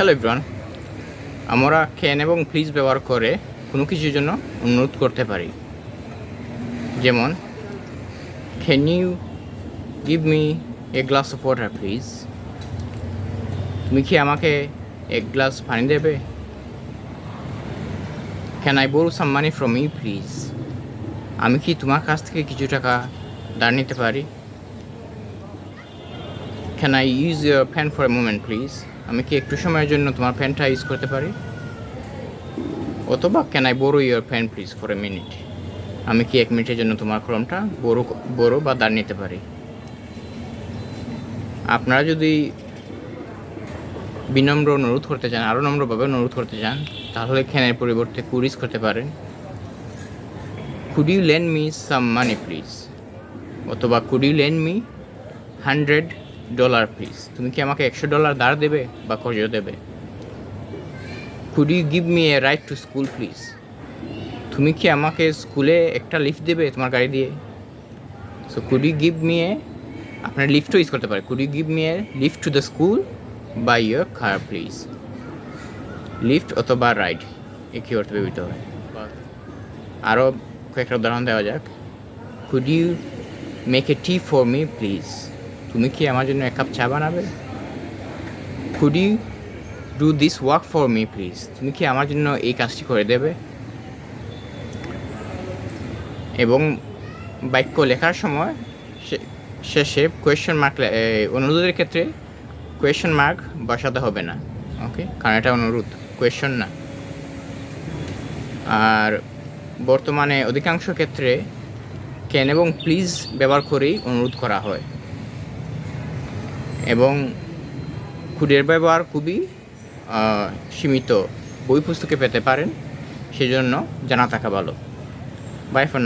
Hello Ibran আমরা can এবং please ব্যবহার করে কোনো কিছুর জন্য অনুরোধ করতে পারি। যেমন can you give me a glass of water please তুমি কি আমাকে এক গ্লাস পানি দেবে? Can I borrow some money from you please আমি কি তোমার কাছ থেকে কিছু টাকা ধার নিতে পারি? Can I use your fan for a moment please আমি কি একটু সময়ের জন্য তোমার ফ্যানটা ইউজ করতে পারি? অথবা can I borrow your fan please for a minute আমি কি এক মিনিটের জন্য তোমার কলমটা বড়ো বড়ো বা দাঁড় নিতে পারি? আপনারা যদি বিনম্র অনুরোধ করতে চান আরও নম্রভাবে অনুরোধ করতে চান, তাহলে ক্যানের পরিবর্তে কুরিজ করতে পারেন। Could you lend me some money please অথবা could you lend me hundred dollar please তুমি কি আমাকে একশো ডলার ধার দেবে বা কর্জ দেবে? Could you give me a ride to school please তুমি কি আমাকে স্কুলে একটা লিফট দেবে তোমার গাড়ি দিয়ে? So could you give me a আপনার লিফটও ইউজ করতে পারে। Could you give me a lift to the school by your car please lift অথবা রাইড একই অর্থে ব্যবহৃত হয়। আরও কয়েকটা উদাহরণ দেওয়া যাক। Could you make a tea for me please তুমি কি আমার জন্য এক কাপ চা বানাবে? Could you do this work for me please তুমি কি আমার জন্য এই কাজটি করে দেবে? এবং বাক্য লেখার সময় সে- শেষে কোয়েশ্চেন মার্ক অনুরোধের ক্ষেত্রে কোয়েশ্চেন মার্ক বসাতে হবে না। ওকে কারণ এটা অনুরোধ কোয়েশ্চন না। আর বর্তমানে অধিকাংশ ক্ষেত্রে ক্যান এবং প্লিজ ব্যবহার করেই অনুরোধ করা হয়। এবং খুদের ব্যবহার খুবই সীমিত বই পুস্তকে পেতে পারেন, সেজন্য জানা থাকা ভালো। By for